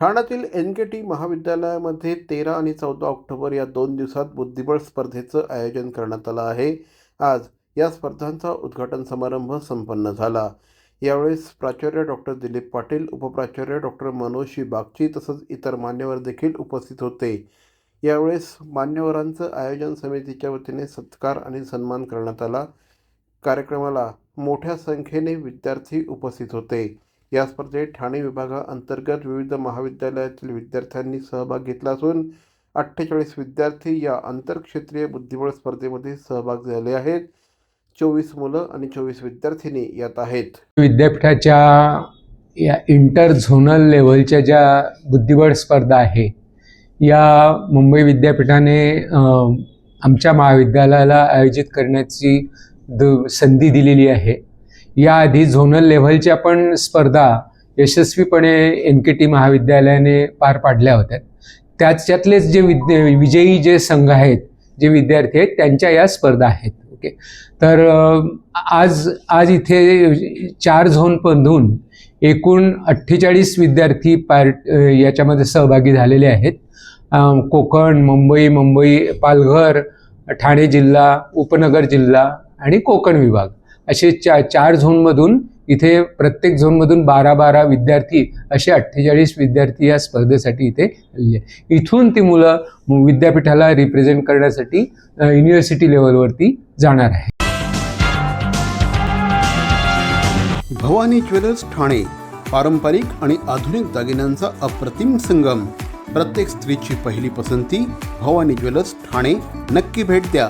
ठाण्यातील एन के टी महाविद्यालयामध्ये तेरा आणि चौदा ऑक्टोबर या दोन दिवसात बुद्धिबळ स्पर्धेचं आयोजन करण्यात आलं आहे. आज या स्पर्धांचा उद्घाटन समारंभ संपन्न झाला. यावेळेस प्राचार्य डॉक्टर दिलीप पाटील उपप्राचार्य डॉक्टर मनोजी बागची तसंच इतर मान्यवर देखील उपस्थित होते. यावेळेस मान्यवरांचं आयोजन समितीच्या वतीने सत्कार आणि सन्मान करण्यात आला. कार्यक्रमाला मोठ्या संख्येने विद्यार्थी उपस्थित होते. या स्पर्धेत ठाणे विभागाअंतर्गत विविध महाविद्यालयातील विद्यार्थ्यांनी सहभाग घेतला असून अठ्ठेचाळीस विद्यार्थी या आंतरक्षेत्रीय बुद्धिबळ स्पर्धेमध्ये सहभाग झाले आहेत. चोवीस मुलं आणि चोवीस विद्यार्थिनी यात आहेत. विद्यापीठाच्या या इंटर झोनल लेवलच्या ज्या बुद्धिबळ स्पर्धा आहे या मुंबई विद्यापीठाने आमच्या महाविद्यालयाला आयोजित करण्याची द संधी दिलेली आहे. याआधी झोनल लेव्हलच्या पण स्पर्धा यशस्वीपणे एन के टी महाविद्यालयाने पार पाडल्या होत्या. त्याच्यातलेच जे विद्या विजयी जे संघ आहेत जे विद्यार्थी आहेत त्यांच्या या स्पर्धा आहेत. ओके? तर आज आज इथे चार झोनमधून एकूण अठ्ठेचाळीस विद्यार्थी पार्ट याच्यामध्ये सहभागी झालेले आहेत. कोकण मुंबई मुंबई पालघर ठाणे जिल्हा उपनगर जिल्हा आणि कोकण विभाग. असे चा चार झोनमधून इथे प्रत्येक झोनमधून बारा बारा विद्यार्थी असे अठ्ठेचाळीस विद्यार्थी या स्पर्धेसाठी इथे आलेले आहेत. इथून ती मुलं विद्यापीठाला रिप्रेझेंट करण्यासाठी युनिव्हर्सिटी लेवलवरती जाणार आहे भवानी ज्वेलर्स ठाणे पारंपरिक आणि आधुनिक दागिन्यांचा अप्रतिम संगम. प्रत्येक स्त्रीची पहिली पसंती भवानी ज्वेलर्स ठाणे. नक्की भेट द्या.